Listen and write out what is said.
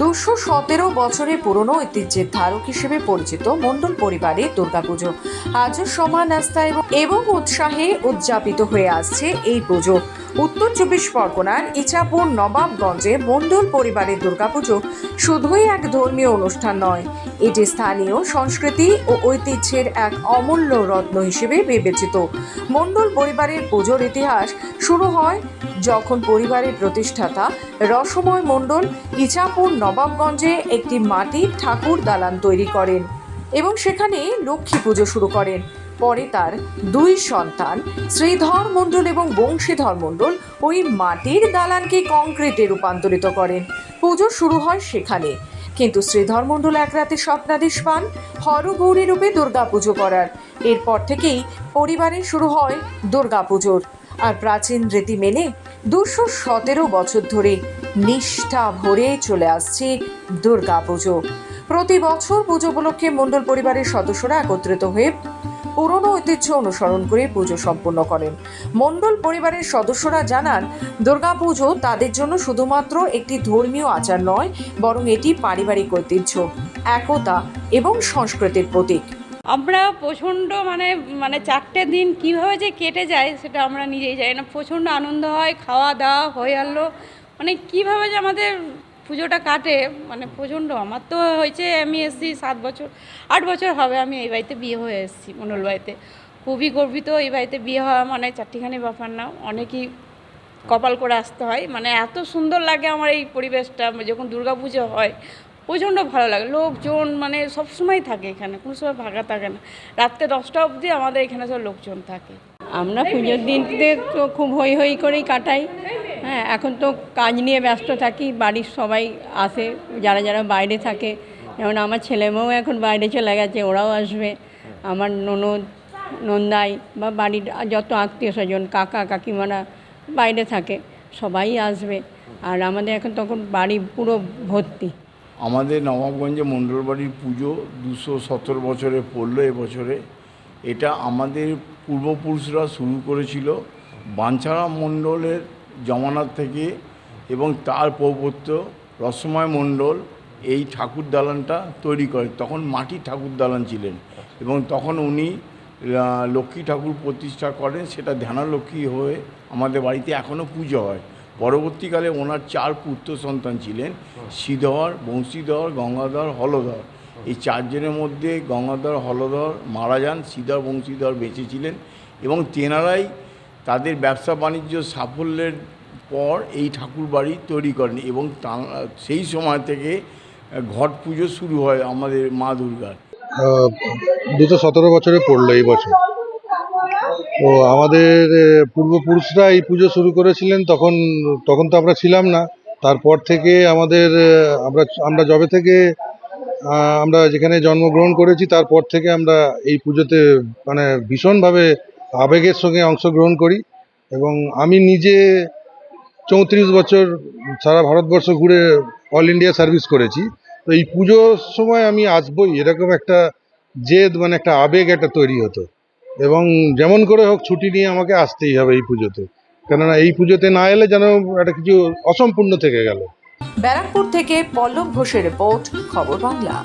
দুশো সতেরো বছরের পুরনো ঐতিহ্যের ধারক হিসেবে পরিচিত মণ্ডল পরিবারের দুর্গাপুজো। আজও সমান আস্থা এবং উৎসাহে উদযাপিত হয়ে আসছে এই পুজো। উত্তর চব্বিশ পরগনার ইচাপুর নবাবগঞ্জে মণ্ডল পরিবারের দুর্গাপুজো শুধুই এক ধর্মীয় অনুষ্ঠান নয়। এটি স্থানীয় সংস্কৃতি ও ঐতিহ্যের এক অমূল্য রত্ন হিসেবে বিবেচিত। মণ্ডল পরিবারের পুজোর ইতিহাস শুরু হয় যখন পরিবারের প্রতিষ্ঠাতা রসময় মণ্ডল ইচাপুর নবাবগঞ্জে একটি মাটির ঠাকুর দালান তৈরি করেন এবং সেখানে লক্ষ্মী পুজো শুরু করেন। পরে তার দুই সন্তান, শ্রীধর মণ্ডল এবং বংশীধর মণ্ডল, ওই মাটির দালানকে কংক্রিটে রূপান্তরিত করেন। পুজো শুরু হয় সেখানে। কিন্তু শ্রীধর মণ্ডল এক রাতে স্বপ্নাদেশ পান, হরগৌরী রূপে দুর্গা পুজো করার। এরপর থেকেই পরিবারে শুরু হয় দুর্গা পুজোর আর প্রাচীন রীতি মেনে দুশো সতেরো বছর ধরে নিষ্ঠা ভরে চলে আসছে দুর্গা পুজো প্রতি বছর পুজো উপলক্ষে মণ্ডল পরিবারের সদস্যরা একত্রিত হয়ে পুরনো ঐতিহ্য অনুসরণ করে পুজো সম্পন্ন করেন। মণ্ডল পরিবারের সদস্যরা জানান, দুর্গাপুজো তাদের জন্য শুধুমাত্র একটি ধর্মীয় আচার নয়, বরং এটি পারিবারিক ঐতিহ্য, একতা এবং সংস্কৃতির প্রতীক। আমরা প্রচণ্ড মানে মানে চারটে দিন কীভাবে যে কেটে যায় সেটা আমরা নিজেই জানি না। প্রচণ্ড আনন্দ হয়, খাওয়া দাওয়া হয়ে আনলো মানে কীভাবে যে আমাদের পুজোটা কাটে মানে প্রচণ্ড। আমার তো হয়েছে আমি এসেছি সাত বছর, আট বছর হবে আমি এই বাড়িতে বিয়ে হয়ে এসেছি মন্ডল বাড়িতে। খুবই গর্বিত এই বাড়িতে বিয়ে হওয়া মানে চারটিখানি ব্যাপার না অনেকই কপাল করে আসতে হয়। মানে এত সুন্দর লাগে আমার এই পরিবেশটা, যখন দুর্গাপুজো হয়, প্রচণ্ড ভালো লাগে। লোকজন মানে সবসময় থাকে এখানে, কোনো সময় ফাঁকা থাকে না। রাত্রে দশটা অবধি আমাদের এখানে সব লোকজন থাকে। আমরা পুজোর দিনতে তো খুব হই হই করেই কাটাই। হ্যাঁ এখন তো কাজ নিয়ে ব্যস্ত থাকি, বাড়ির সবাই আসে, যারা যারা বাইরে থাকে। যেমন আমার ছেলে মেয়েও এখন বাইরে চলে গেছে, ওরাও আসবে। আমার ননদ, নন্দাই বা বাড়ির যত আত্মীয় স্বজন, কাকা, কাকিমারা বাইরে থাকে, সবাই আসবে। আর আমাদের এখন তখন বাড়ি পুরো ভর্তি। আমাদের নবাবগঞ্জে মণ্ডলবাড়ির পুজো দুশো সতেরো বছরে পড়ল এবছরে এটা আমাদের পূর্বপুরুষরা শুরু করেছিল। বাঞ্ছারা মণ্ডলের জমানার থেকে এবং তার পৌপত্য রসময় মণ্ডল এই ঠাকুর দালানটা তৈরি করে। তখন মাটির ঠাকুর দালান ছিলেন এবং তখন উনি লক্ষ্মী ঠাকুর প্রতিষ্ঠা করেন, সেটা ধ্যানালক্ষ্মী হয়ে আমাদের বাড়িতে এখনও পুজো হয়। পরবর্তীকালে ওনার চার পুত্র সন্তান ছিলেন, শ্রীধর, বংশীধর, গঙ্গাধর, হলধর। এই চারজনের মধ্যে গঙ্গাধর, হলধর মারা যান, শ্রীধর, বংশীধর বেঁচে ছিলেন এবং তেনারাই তাদের ব্যবসা বাণিজ্য সাফল্যের পর এই ঠাকুর বাড়ি তৈরি করেন এবং সেই সময় থেকে ঘট পুজো শুরু হয় আমাদের মা দুর্গার। দুশো সতেরো বছরে পড়ল এই বছর। তো আমাদের পূর্বপুরুষরা এই পুজো শুরু করেছিলেন তখন তখন তো আমরা ছিলাম না। তারপর থেকে আমাদের আমরা আমরা যবে থেকে আমরা যেখানে জন্মগ্রহণ করেছি, তারপর থেকে আমরা এই পুজোতে মানে ভীষণভাবে আবেগের সঙ্গে অংশগ্রহণ করি এবং আমি নিজে চৌত্রিশ বছর সারা ভারতবর্ষ ঘুরে অল ইন্ডিয়া সার্ভিস করেছি। তো এই পুজোর সময় আমি আসবই, এরকম একটা জেদ মানে একটা আবেগ একটা তৈরি হতো। এবং যেমন করে হোক ছুটি নিয়ে আমাকে আসতেই হবে এই পুজোতে। কেননা এই পুজোতে না এলে যেন একটা কিছু অসম্পূর্ণ থেকে গেল। ব্যারাকপুর থেকে পল্লব ঘোষের রিপোর্ট, খবর বাংলা।